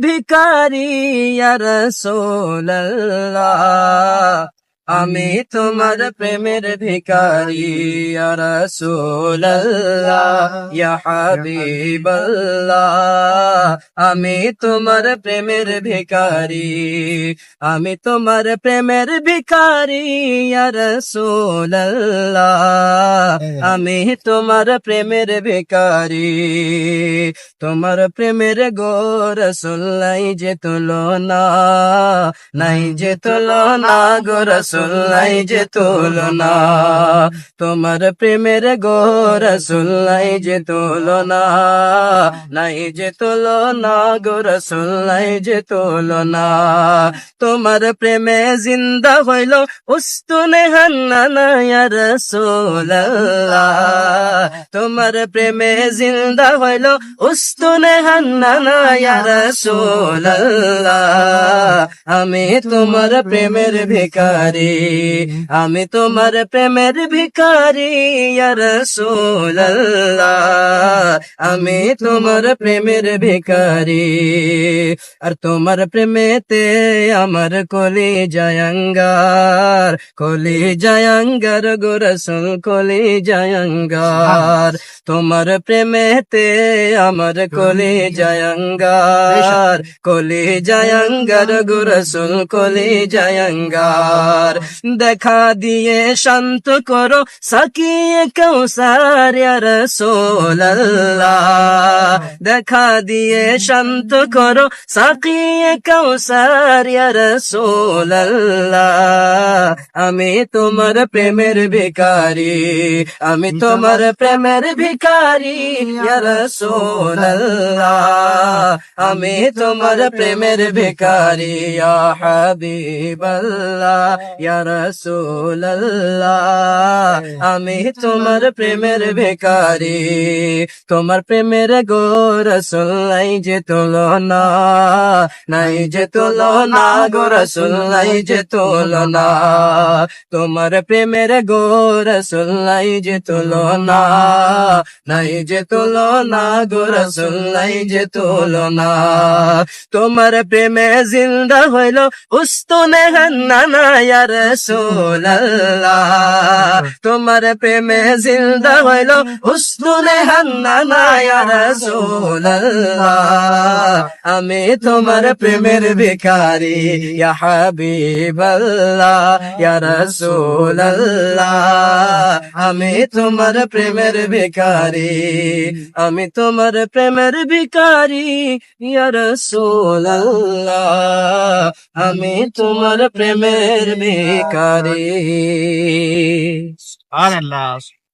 ভিকারি রাসূলুল্লাহ আমি তোমার প্রেমের ভিকারি হাবিবাল্লাহ। আমি তোমার প্রেমের ভিকারি আমি তোমার প্রেমের ভিকারি রাসূলুল্লাহ। আমি তোমার প্রেমের ভিকারি তোমার প্রেমের গোর সুল্লাই যে তুলনা, নাই যে তুলনা গোর সুল্লাই যে তুলনা। তোমার প্রেমের গোর সুল্লাই যে তুলনা। নাই যে তুলনা গোর সুল্লাই যে তুলনা। তোমার প্রেমে জিন্দা হইল উস্তুনে হান্নানা রাসূলুল্লাহ তোমার প্রেমে জিন্দা হইল উস্তুনে হান্নানা রাসূলুল্লাহ আমি তোমার প্রেমের ভিখারি আমি তোমার প্রেমের ভিখারি ইয়া রাসূলুল্লাহ আমি তোমার প্রেমের ভিখারি আর তোমার প্রেমেতে আমার কলি জয়ঙ্গার কলি জয়ঙ্গার গোরসুল কলি জয়ঙ্গার তোমার প্রেমেতে আমার কলি জয়ঙ্গার কলি জয়ঙ্গার গোরসুল কলি জয়ঙ্গার দেখা দিয়ে শান্ত করো সাকিয়ে কৌসার রসোল্লাহ দেখা দিয়ে শান্ত করো সাকিয়ে কৌসার রসোল্লাহ আমি তোমার প্রেমের ভিকারি আমি তোমার প্রেমের ভিকারি রসোল্লাহ আমি তোমার প্রেমের ভিকারি হাবিবাল্লাহ, ইয়া রাসূলুল্লাহ। আমি তোমার প্রেমের ভিকারি তোমার প্রেমের গোর নাই যে তুলনা, নাই যে তুলনা গোর নাই যে তুলনা। তোমার প্রেমের গোর নাই যে তুলনা, নাই যে তুলনা গোর নাই যে তুলনা। তোমার প্রেমে জিন্দা হইল উস্তনে হান্নানা, ইয়া তোমার প্রেমে জিন্দা হইল উস্তনে হান্নানা, ইয়া আমি তোমার প্রেমের ভিখারি, ইয়া হাবিবাল্লাহ, ইয়া আমি তোমার প্রেমের ভিখারি, আমি তোমার প্রেমের ভিখারি। ইয়া রাসূলুল্লাহ আমি তোমার প্রেমের ভিখারি। আল্লাহ